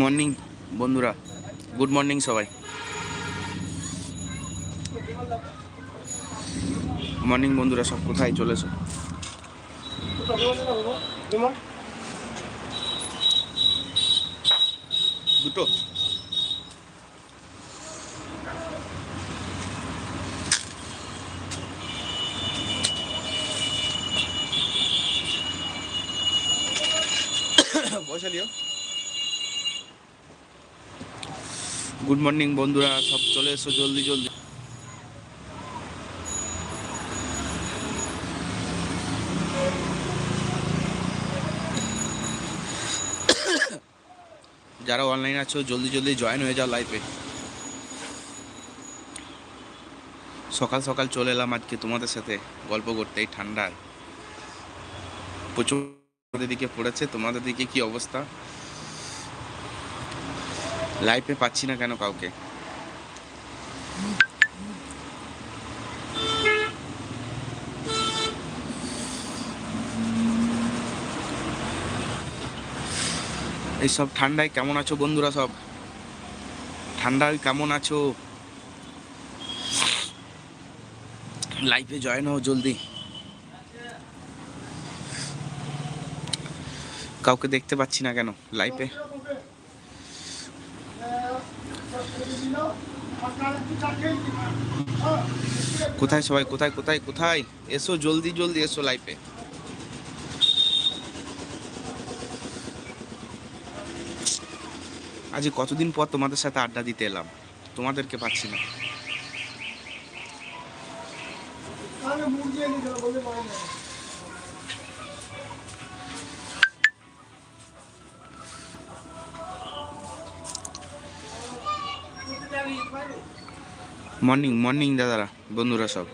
Morning বন্ধুরা। Good morning সবাই। Morning বন্ধুরা সব কোথায় চলেছো? দুটো। পয়সা গুড মর্নিং বন্ধুরা। সব চলে এসো জলদি জলদি। যারা অনলাইন আছো, জলদি জলদি জয়েন হয়ে যাও লাইফে সকাল সকাল চলে এলাম আজকে তোমাদের সাথে গল্প করতে, এই ঠান্ডায়। প্রচুর দিকে পড়েছে, তোমাদের দিকে কি অবস্থা? লাইফে পাচ্ছি না কেন কাউকে? এই সব ঠান্ডায় কেমন আছো বন্ধুরা সব? ঠান্ডায় কেমন আছো? লাইফে জয়েন হও জলদি। কাউকে দেখতে পাচ্ছি না কেন? লাইফে কোথায় সবাই? কোথায়? কোথায়? কোথায়? এসো, জলদি জলদি এসো লাইফে আজ কতদিন পর তোমাদের সাথে আড্ডা দিতে এলাম? তোমাদেরকে পাচ্ছি না। মর্নিং মর্নিং দাদারা বন্ধুরা সব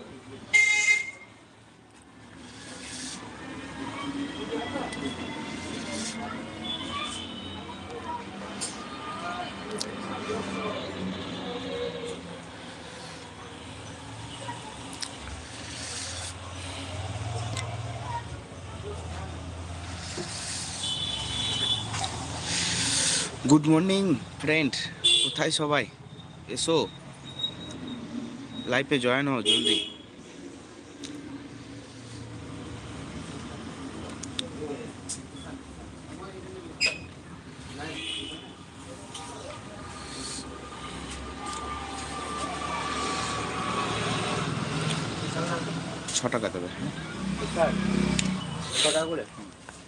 গুড মর্নিং ফ্রেন্ড কোথায় সবাই এসো লাইফে জয়েন হও জলদি। ছ টাকা দেবে।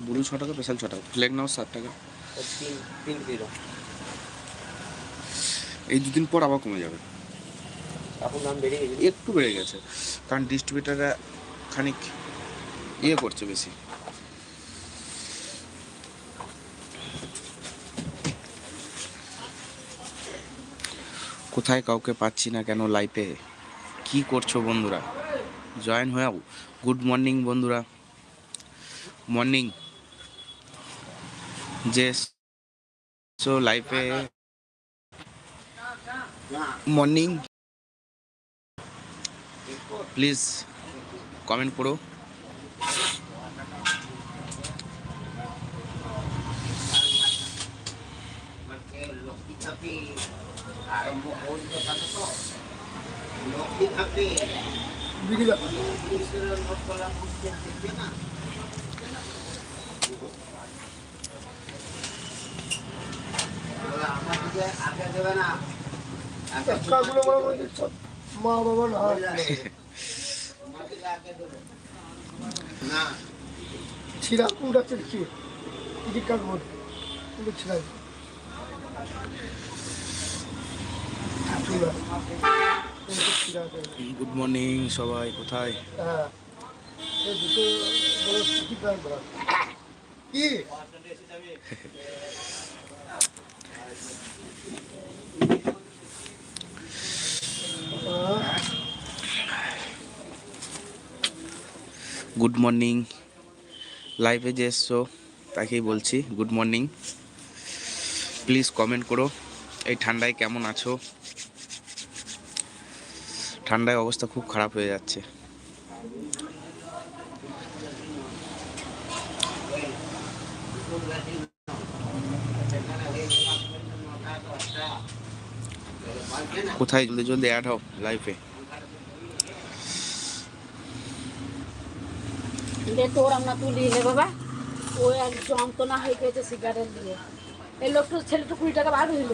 বুলু ছ টাকা স্পেশাল ছ টাকা ফ্লেগ নাও সাত টাকা। এই দুদিন পর আবার কমে যাবে এখন দাম বেড়ে গেছে একটু বেড়ে গেছে কারণ ডিস্ট্রিবিউটাররা খানিক ইয়ে করছে বেশি। কোথায় কাউকে পাচ্ছি না কেন লাইফে কি করছ বন্ধুরা? জয়েন হয়েও। গুড মর্নিং বন্ধুরা। মর্নিং যে সো লাইফে মর্নিং প্লিজ কমেন্ট করো। মনে করছি সব মা বাবা না। ছিঁড়া কোনটা চিরছি টিকিট কাটবো কিন্তু ছিঁড়া গুড মর্নিং সবাই কোথায়? হ্যাঁ। কি? গুড মর্নিং লাইভে যে এসছো, তাকেই বলছি গুড মর্নিং প্লিজ কমেন্ট করো, এই ঠান্ডায় কেমন আছো? ঠান্ডায় অবস্থা খুব খারাপ হয়ে যাচ্ছে। কোথায় জলদি জলদি অ্যাড হও লাইফে দে তোর আমরা তুলি নে বাবা। ও এক যন্ত্রণা হয়ে গেছে সিগারেট দিয়ে। এই লোকটা ছেলেটা কুড়ি টাকা বার হইল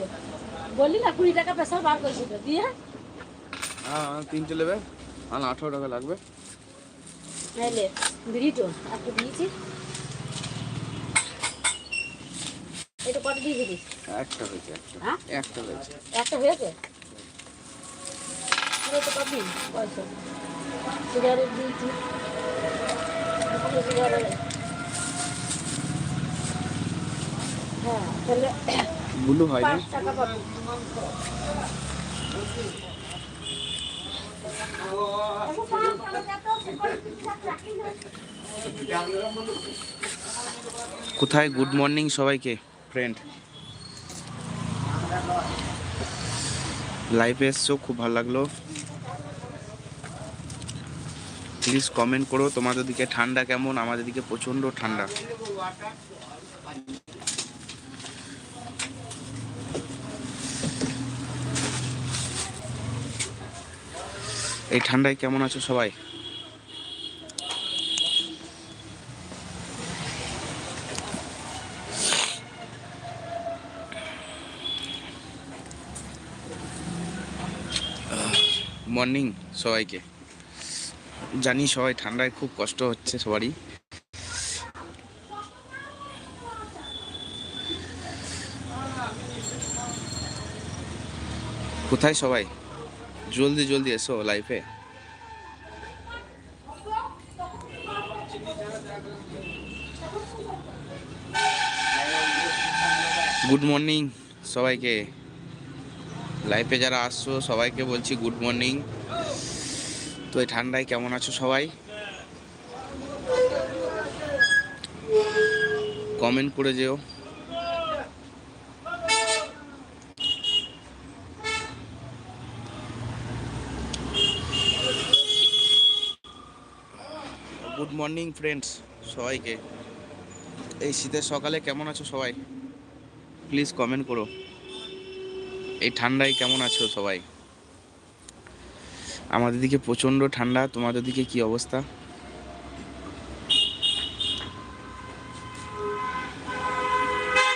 বললি না কুড়ি টাকা পেশা বার করেছিল দিয়ে? হ্যাঁ তিনটে নেবে। আর আঠারো টাকা লাগবে। এলে বিড়িটো একটু দিয়েছি। এটা কত দিয়ে দিবি? একটা হয়েছে একটা। হ্যাঁ? একটা হয়েছে। একটা হয়েছে? পুরো তো কত দিন পয়সা সিগারেট দিয়েছি। ব্লু কোথায়? গুড মর্নিং সবাইকে ফ্রেন্ড লাইভে এসছো খুব ভালো লাগল। প্লিজ কমেন্ট করো, তোমাদের দিকে ঠান্ডা কেমন, আমাদের দিকে প্রচণ্ড ঠান্ডা। এই ঠান্ডায় কেমন আছো সবাই? মর্নিং সবাইকে। জানি সবাই, ঠান্ডায় খুব কষ্ট হচ্ছে সবারই। কোথায় সবাই? জলদি জলদি এসো লাইফে গুড মর্নিং সবাইকে। লাইফে যারা আসছো, সবাইকে বলছি গুড মর্নিং তো এই ঠান্ডায় কেমন আছো সবাই? কমেন্ট করে যেও। গুড মর্নিং ফ্রেন্ডস সবাইকে। এই শীতের সকালে কেমন আছো সবাই? প্লিজ কমেন্ট করো। এই ঠান্ডায় কেমন আছো সবাই? আমাদের দিকে প্রচণ্ড ঠান্ডা, তোমাদের দিকে কি অবস্থা?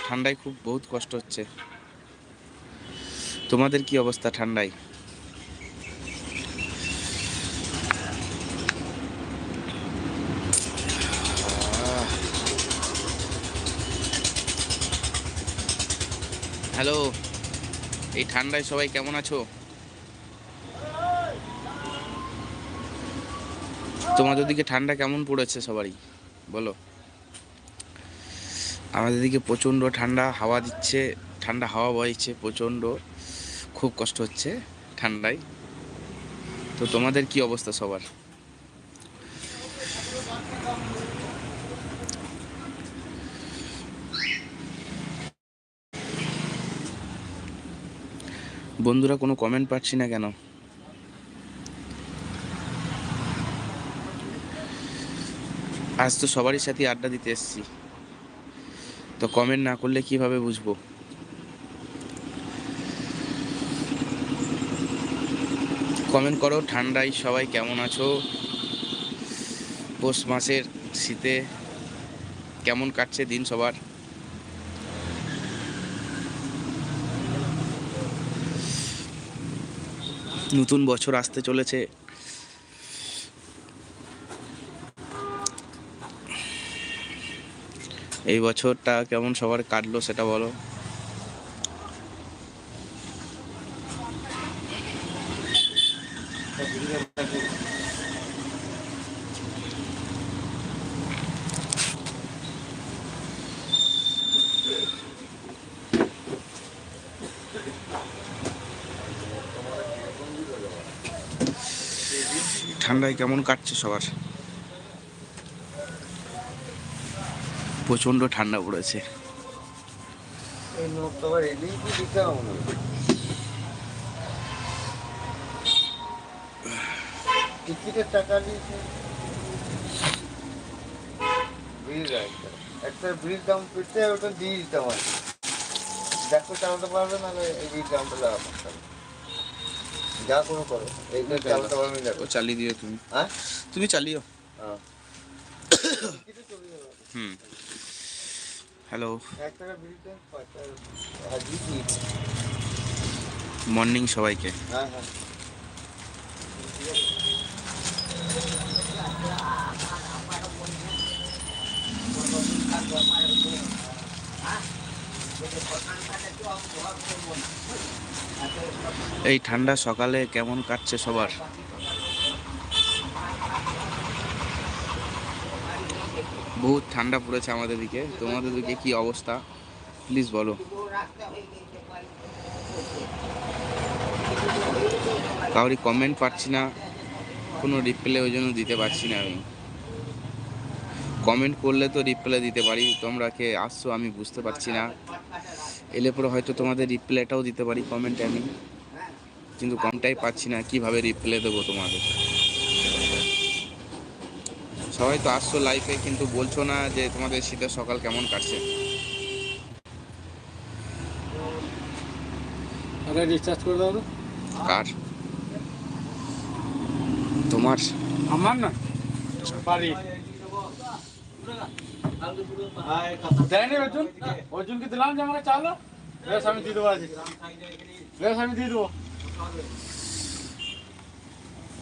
ঠান্ডায় খুব বহুত কষ্ট হচ্ছে। তোমাদের কি অবস্থা ঠান্ডায়? হ্যালো এই ঠান্ডায় সবাই কেমন আছো? তোমাদের দিকে ঠান্ডা কেমন পড়েছে সবারই? বলো। আমাদের দিকে প্রচণ্ড ঠান্ডা, হাওয়া দিচ্ছে, ঠান্ডা হাওয়া বইছে, প্রচণ্ড। খুব কষ্ট হচ্ছে ঠান্ডায়। তো তোমাদের কি অবস্থা সবার? বন্ধুরা কোনো কমেন্ট পাচ্ছি না কেন? আজ তো সবারই সাথে আড্ডা দিতে এসেছি। তো কমেন্ট না করলে কীভাবে বুঝব? কমেন্ট করো, ঠান্ডায় সবাই কেমন আছো? পৌষ মাসের শীতে কেমন কাটছে দিন সবার? নতুন বছর আসতে চলেছে। এই বছরটা কেমন সবার কাটলো সেটা বলো? ঠান্ডায় কেমন কাটছে সবার? প্রচণ্ড ঠান্ডা পড়েছে। দিতে টিকিটের টাকা নিয়েছে। একটা একটা দাম পেতে ওটা দিয়ে। দেখো চালাতে পারবে না এই দামটা লাগাতে হবে যা কোনো করো এইটা চালাতে পারবি ও চালিয়ে দিও তুমি। হ্যাঁ? তুমি চালিও। হ্যাঁ। হুম। হ্যালো হ্যাঁ মর্নিং সবাইকে। এই ঠান্ডা সকালে কেমন কাটছে সবার? বহুত ঠান্ডা পড়েছে আমাদের দিকে। তোমাদের দিকে কি অবস্থা? প্লিজ বলো। কাউরি কমেন্ট পাচ্ছি না। কোনো রিপ্লাই ওই জন্য দিতে পারছি না আমি। কমেন্ট করলে তো রিপ্লাই দিতে পারি। তোমরা কে আসছো আমি বুঝতে পারছি না। এলে পরে হয়তো তোমাদের রিপ্লাইটাও দিতে পারি কমেন্টে আমি। কিন্তু কমটাই পাচ্ছি না। কীভাবে রিপ্লাই দেবো তোমাদের? সবাই তো আসছো লাইফে কিন্তু বলছো না যে তোমাদের শীতের সকাল কেমন কাটছে? রিচার্জ করে দাও তো। কার? তোমার? আমার না? বাড়ি দেয়নি অর্জুন? অর্জুনকে দিলাম যে চালো? বেশ আমি দিয়ে দেবো আজকে। বেশ আমি দিয়ে দেবো।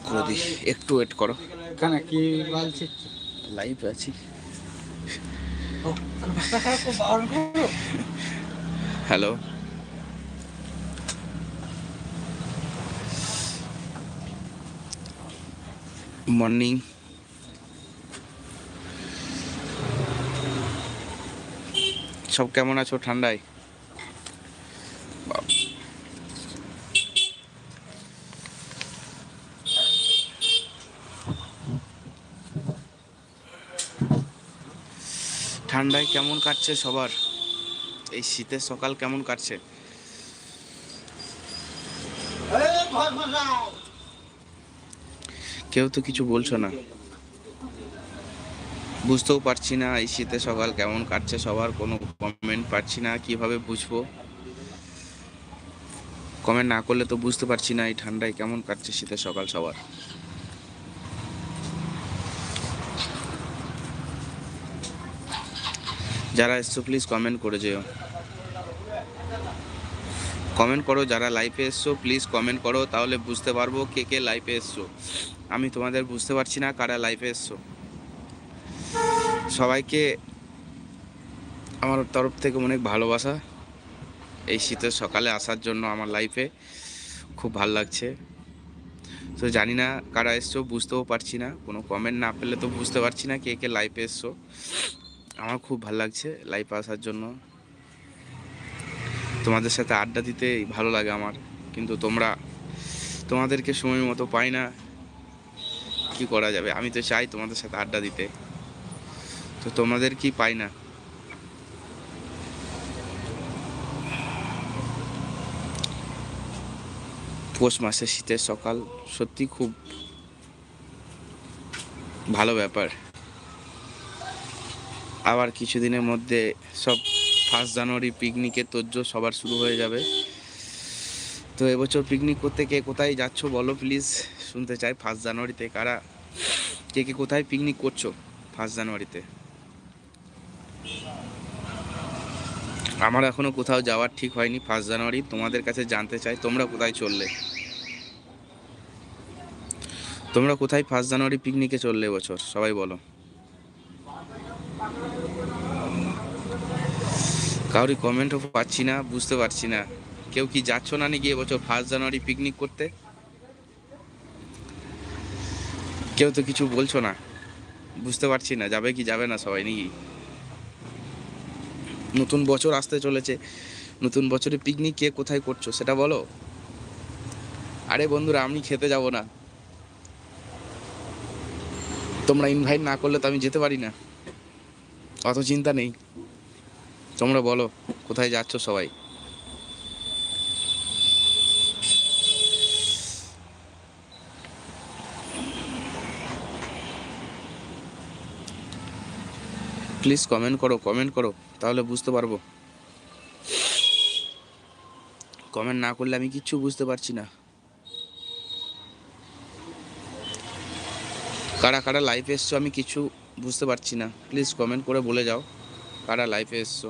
করে দিই। একটু ওয়েট করো। কেন কি বলছি লাইভ আছি। হ্যালো মর্নিং সব কেমন আছো ঠান্ডায়? ঠান্ডায় কেমন কাটছে সবার? এই শীতের সকাল কেমন কাটছে? কেউ তো কিছু বলছো না। বুঝতেও পারছি না এই শীতের সকাল কেমন কাটছে সবার, কোনো কমেন্ট পাচ্ছি না, কীভাবে বুঝব? কমেন্ট না করলে তো বুঝতে পারছি না এই ঠান্ডায় কেমন কাটছে শীতের সকাল সবার। যারা এসছো প্লিজ কমেন্ট করে যেও। কমেন্ট করো, যারা লাইভে এসছো প্লিজ কমেন্ট করো, তাহলে বুঝতে পারব কে কে লাইভে এসছো। আমি তোমাদের বুঝতে পারছি না কারা লাইভে এসছো। সবাইকে আমার তরফ থেকে অনেক ভালোবাসা এই শীতের সকালে আসার জন্য আমার লাইফে খুব ভালো লাগছে। তো জানি না কারা এসছো, বুঝতেও পারছি না। কোনো কমেন্ট না পেলে তো বুঝতে পারছি না কে কে লাইভে এসছো। আমার খুব ভালো লাগছে লাইভে আসার জন্য। তোমাদের সাথে আড্ডা দিতে ভালো লাগে আমার, কিন্তু তোমরা তোমাদেরকে সময় মতো পাই না। কি করা যাবে? আমি তো চাই তোমাদের সাথে আড্ডা দিতে। তো তোমাদের কি পাই না? পৌষ মাসে শীতের সকাল সত্যি খুব ভালো ব্যাপার। আবার কিছুদিনের মধ্যে সব ফার্স্ট জানুয়ারি পিকনিকের তোজ্জো সবার শুরু হয়ে যাবে। তো এবছর পিকনিক করতে কে কোথায় যাচ্ছ বলো প্লিজ শুনতে চাই ফার্স্ট জানুয়ারিতে কারা, কে কে কোথায় পিকনিক করছ ফার্স্ট জানুয়ারিতে? আমার এখনও কোথাও যাওয়ার ঠিক হয়নি ফার্স্ট জানুয়ারি, তোমাদের কাছে জানতে চাই তোমরা কোথায় চললে? তোমরা কোথায় ফার্স্ট জানুয়ারি পিকনিকে চললে এবছর? সবাই বলো। কাউরি কমেন্টও পাচ্ছি না, বুঝতে পারছি না। কেউ কি যাচ্ছ না নাকি এবছর ফার্স্ট জানুয়ারি পিকনিক করতে? কেউ তো কিছু বলছো না। বুঝতে পারছি না, যাবে কি যাবে না সবাই নাকি? নতুন বছর আসতে চলেছে, নতুন বছরে পিকনিক কে কোথায় করছ সেটা বলো? আরে বন্ধুরা, আমি খেতে যাব না। তোমরা ইনভাইট না করলে তো আমি যেতে পারি না। অত চিন্তা নেই। তোমরা বলো, কোথায় যাচ্ছ সবাই? প্লিজ কমেন্ট করো কমেন্ট করো, তাহলে বুঝতে পারব। কমেন্ট না করলে আমি কিচ্ছু বুঝতে পারছি না। কারা কারা লাইফে এসছো আমি কিছু বুঝতে পারছি না। প্লিজ কমেন্ট করে বলে যাও, কারা লাইফে এসছো।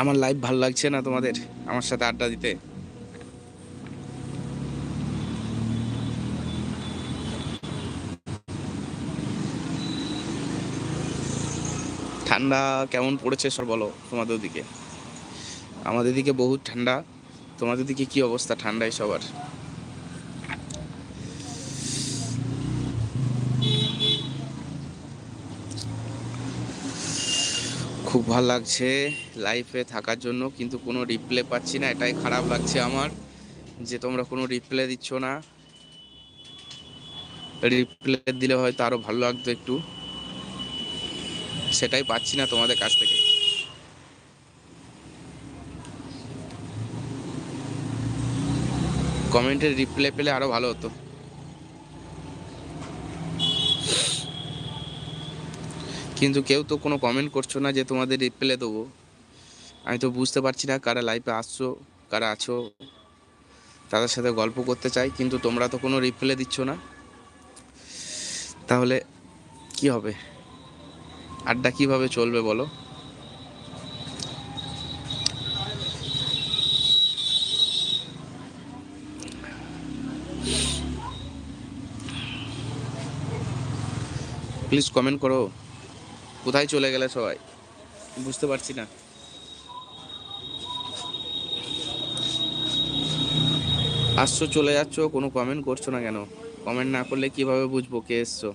আমার লাইফ ভালো লাগছে না তোমাদের আমার সাথে আড্ডা দিতে? ঠান্ডা কেমন পড়েছে সব বলো তোমাদের দিকে। আমাদের দিকে বহুত ঠান্ডা, তোমাদের দিকে কি অবস্থা ঠান্ডায় সবার? খুব ভালো লাগছে লাইফে থাকার জন্য, কিন্তু কোনো রিপ্লে পাচ্ছি না, এটাই খারাপ লাগছে আমার যে তোমরা কোনো রিপ্লে দিচ্ছ না। রিপ্লে দিলে হয়তো আরও ভালো লাগতো একটু। সেটাই পাচ্ছি না তোমাদের কাছ থেকে। কমেন্টের রিপ্লে পেলে আরও ভালো হতো। কিন্তু কেউ তো কোনো কমেন্ট করছ না যে তোমাদের রিপ্লে দেবো। আমি তো বুঝতে পারছি না কারা লাইভে আসছো, কারা আছো। তাদের সাথে গল্প করতে চাই, কিন্তু তোমরা তো কোনো রিপ্লে দিচ্ছ না। তাহলে কি হবে? আড্ডা কীভাবে চলবে বলো? প্লিজ কমেন্ট করো। কোথায় চলে গেলে সবাই? বুঝতে পারছি না। আসছো, চলে যাচ্ছ, কোনো কমেন্ট করছ না কেন? কমেন্ট না করলে কীভাবে বুঝব কে এসছো?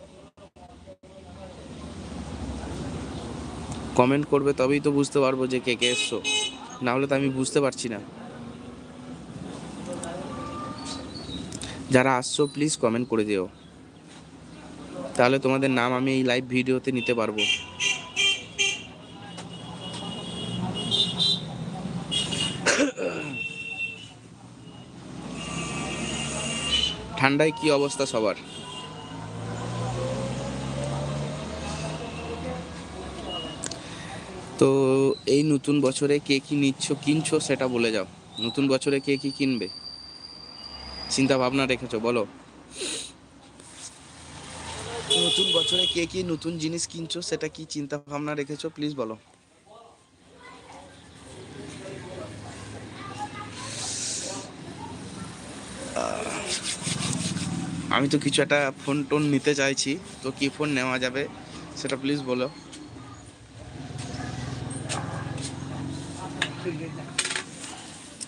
কমেন্ট করবে তবেই তো বুঝতে পারব যে কে কে এসছো। না হলে তো আমি বুঝতে পারছি না। যারা আসছো প্লিজ কমেন্ট করে দিও। তাহলে তোমাদের নাম আমি এই লাইভ ভিডিওতে নিতে পারব। ঠান্ডায় কি অবস্থা সবার? তো এই নতুন বছরে কে কি নিচ্ছ, কিনছো সেটা বলে যাও। নতুন বছরে কে কি কিনবে? চিন্তা ভাবনা রেখেছো, বলো। নতুন বছরে কে কি নতুন জিনিস কিনছো সেটা কি চিন্তা ভাবনা রেখেছো, প্লিজ বলো। আমি তো কিছু একটা ফোন টোন নিতে চাইছি তো কি ফোন নেওয়া যাবে সেটা প্লিজ বলো।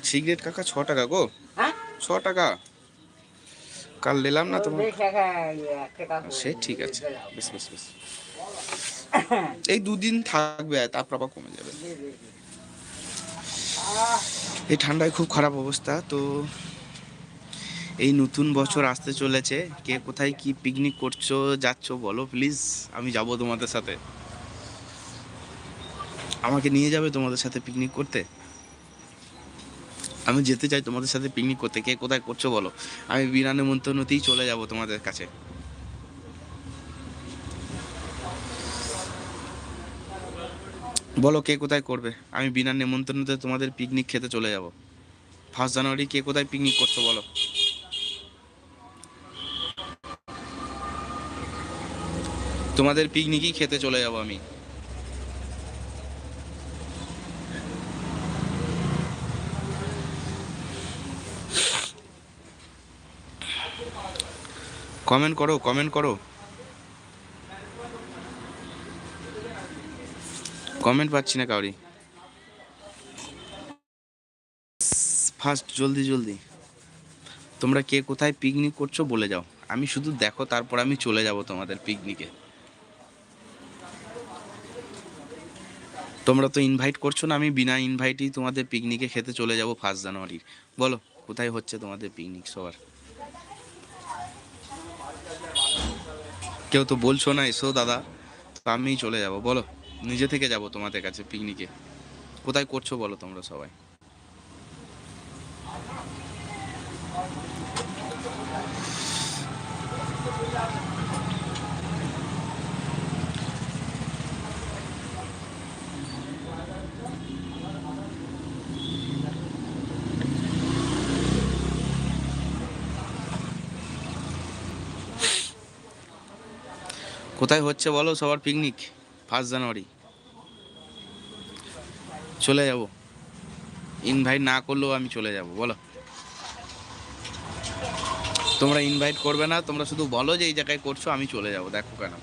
সিগারেট কাকা ছ টাকা গো। হ্যাঁ? ছ টাকা। কাল নিলাম না তোমার? সে ঠিক আছে। বেশ বেশ বেশ। এই দুদিন থাকবে তারপর আবার কমে যাবে। এই ঠান্ডায় খুব খারাপ অবস্থা তো এই নতুন বছর আসতে চলেছে। কে কোথায় কি পিকনিক করছ, যাচ্ছো বলো প্লিজ আমি যাব তোমাদের সাথে। আমাকে নিয়ে যাবে তোমাদের সাথে পিকনিক করতে? আমি যেতে চাই তোমাদের সাথে পিকনিক করতে। কে কোথায় করছ বলো? আমি বিনা নেমন্তন্নতেই চলে যাব তোমাদের কাছে। বলো কে কোথায় করবে? আমি বিনা নেমন্তন্নতে তোমাদের পিকনিক খেতে চলে যাব। ফার্স্ট জানুয়ারি কে কোথায় পিকনিক করছ বলো? তোমাদের পিকনিকই খেতে চলে যাব আমি। কমেন্ট করো কমেন্ট করো। কমেন্ট পাচ্ছি না কাউরি। ফার্স্ট জলদি জলদি। তোমরা কে কোথায় পিকনিক করছ বলে যাও। আমি শুধু দেখো, তারপর আমি চলে যাব তোমাদের পিকনিকে। তোমরা তো ইনভাইট করছ না, আমি বিনা ইনভাইটেই তোমাদের পিকনিকে খেতে চলে যাব ফার্স্ট জানুয়ারির। বলো, কোথায় হচ্ছে তোমাদের পিকনিক সবার? কেউ তো বলছো না, এসো দাদা, তো আমিই চলে যাব, বলো। নিজে থেকে যাব তোমাদের কাছে পিকনিকে কোথায় করছ বলো তোমরা সবাই? কোথায় হচ্ছে বলো? সবার পিকনিক ফার্স্ট জানুয়ারি। চলে যাব। ইনভাইট না করলেও আমি চলে যাব, বলো। তোমরা ইনভাইট করবে না, তোমরা শুধু বলো যে এই জায়গায় করছ, আমি চলে যাব, দেখো কেন।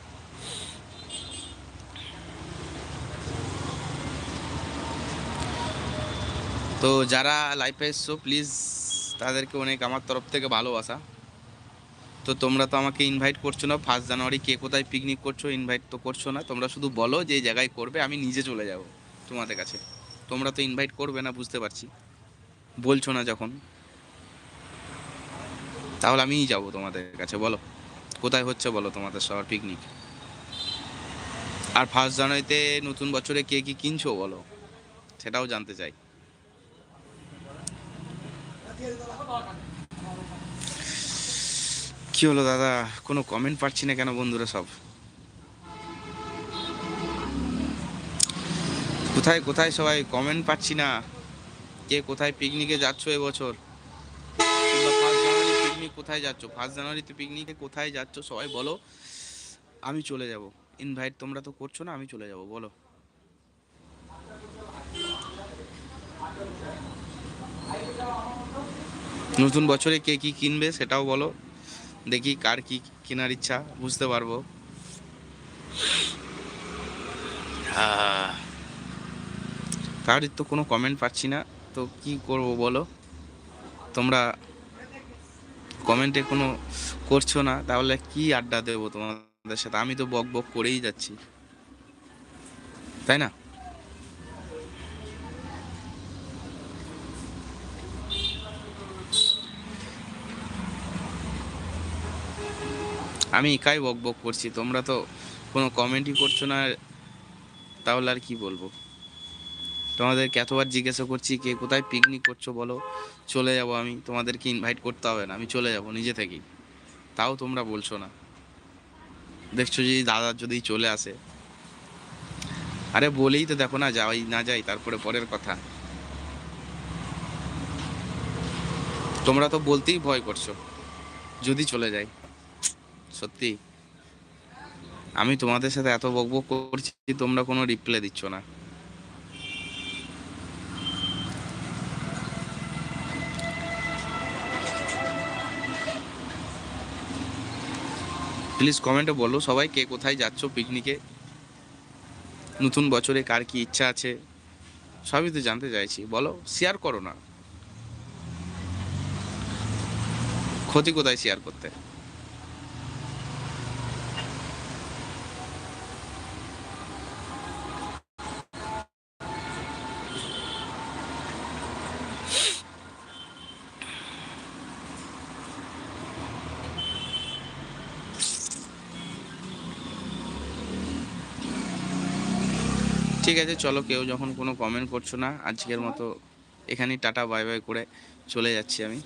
তো যারা লাইফে এসছো প্লিজ তাদেরকে অনেক আমার তরফ থেকে ভালোবাসা। তো তোমরা তো আমাকে ইনভাইট করছ না। ফার্স্ট জানুয়ারি কে কোথায় পিকনিক করছ ইনভাইট তো করছ না। তোমরা শুধু বলো যে জায়গায় করবে, আমি নিজে চলে যাব তোমাদের কাছে। তোমরা তো ইনভাইট করবে না, বুঝতে পারছি। বলছো না যখন। তাহলে আমিই যাব তোমাদের কাছে, বলো। কোথায় হচ্ছে বলো তোমাদের সবার পিকনিক আর ফার্স্ট জানুয়ারিতে নতুন বছরে কে কি কিনছো বলো? সেটাও জানতে চাই। কি হলো দাদা? কোনো কমেন্ট পাচ্ছি না কেন বন্ধুরা সব? কোথায় কোথায় সবাই কমেন্ট পাচ্ছি না? কে কোথায় পিকনিকে যাচ্ছ এবছর? পিকনিক কোথায় যাচ্ছ? ফার্স্ট জানুয়ারিতে পিকনিকে কোথায় যাচ্ছ সবাই বলো। আমি চলে যাব। ইনভাইট তোমরা তো করছ না, আমি চলে যাব, বলো। নতুন বছরে কে কি কিনবে সেটাও বলো। দেখি কার কি কেনার ইচ্ছা, বুঝতে পারব। কারোর তো কোনো কমেন্ট পাচ্ছি না, তো কি করব বলো? তোমরা কমেন্টে কোনো করছ না, তাহলে কি আড্ডা দেবো তোমাদের সাথে? আমি তো বক বক করেই যাচ্ছি। তাই না? আমি একাই বক বক করছি, তোমরা তো কোনো কমেন্টই করছ না তাহলে আর কি বলব? তোমাদেরকে এতবার জিজ্ঞাসা করছি, কে কোথায় পিকনিক করছ বলো, চলে যাব আমি, তোমাদেরকে ইনভাইট করতে হবে না, আমি চলে যাব নিজে থেকেই। তাও তোমরা বলছো না। দেখছ যদি দাদা যদি চলে আসে। আরে বলেই তো দেখো না, যাই না যাই, তারপরে পরের কথা। তোমরা তো বলতেই ভয় করছ, যদি চলে যাই। সত্যি। আমি তোমাদের সাথে এত বকবক করছি, তোমরা কোনো রিপ্লাই দিচ্ছ না। প্লিজ কমেন্টে বলো সবাই কে কোথায় যাচ্ছ পিকনিকে নতুন বছরে কার কি ইচ্ছা আছে? সবই তো জানতে চাইছি। বলো শেয়ার করো না। ক্ষতি কোথায় শেয়ার করতে? ঠিক আছে, চলো কেউ যখন কোনো কমেন্ট করছ না, আজকের মতো এখানেই টাটা বাই বাই করে চলে যাচ্ছি আমি।